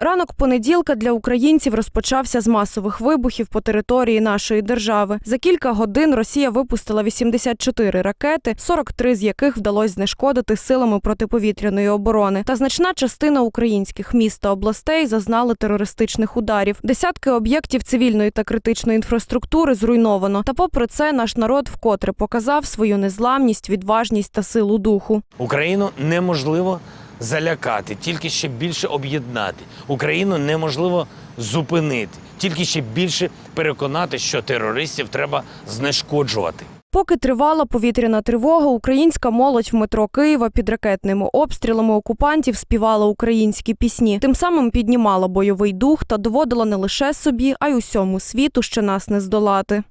Ранок понеділка для українців розпочався з масових вибухів по території нашої держави. За кілька годин Росія випустила 84 ракети, 43 з яких вдалося знешкодити силами протиповітряної оборони. Та значна частина українських міст та областей зазнали терористичних ударів. Десятки об'єктів цивільної та критичної інфраструктури зруйновано. Та попри це наш народ вкотре показав свою незламність, відважність та силу духу. Україну неможливо залякати, тільки ще більше об'єднати. Україну неможливо зупинити, тільки ще більше переконати, що терористів треба знешкоджувати. Поки тривала повітряна тривога, українська молодь в метро Києва під ракетними обстрілами окупантів співала українські пісні. Тим самим піднімала бойовий дух та доводила не лише собі, а й усьому світу, що нас не здолати.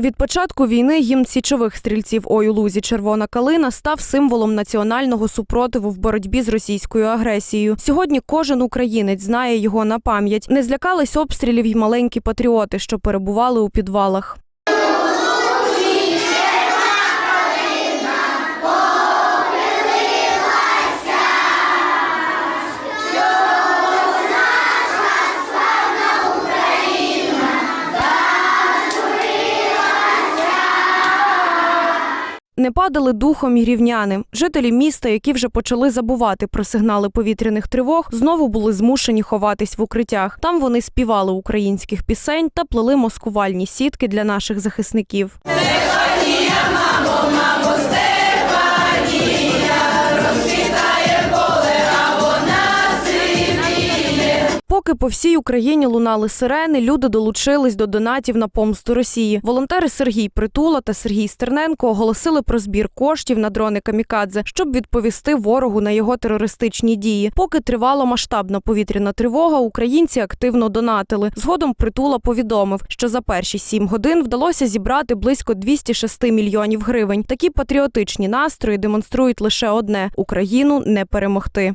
Від початку війни гімн січових стрільців «Ой у лузі червона калина став символом національного супротиву в боротьбі з російською агресією. Сьогодні кожен українець знає його на пам'ять. Не злякались обстрілів й маленькі патріоти, що перебували у підвалах. Не падали духом і рівняни. Жителі міста, які вже почали забувати про сигнали повітряних тривог, знову були змушені ховатись в укриттях. Там вони співали українських пісень та плели маскувальні сітки для наших захисників. Поки по всій Україні лунали сирени, люди долучились до донатів на помсту Росії. Волонтери Сергій Притула та Сергій Стерненко оголосили про збір коштів на дрони Камікадзе, щоб відповісти ворогу на його терористичні дії. Поки тривала масштабна повітряна тривога, українці активно донатили. Згодом Притула повідомив, що за перші сім годин вдалося зібрати близько 206 мільйонів гривень. Такі патріотичні настрої демонструють лише одне: Україну не перемогти.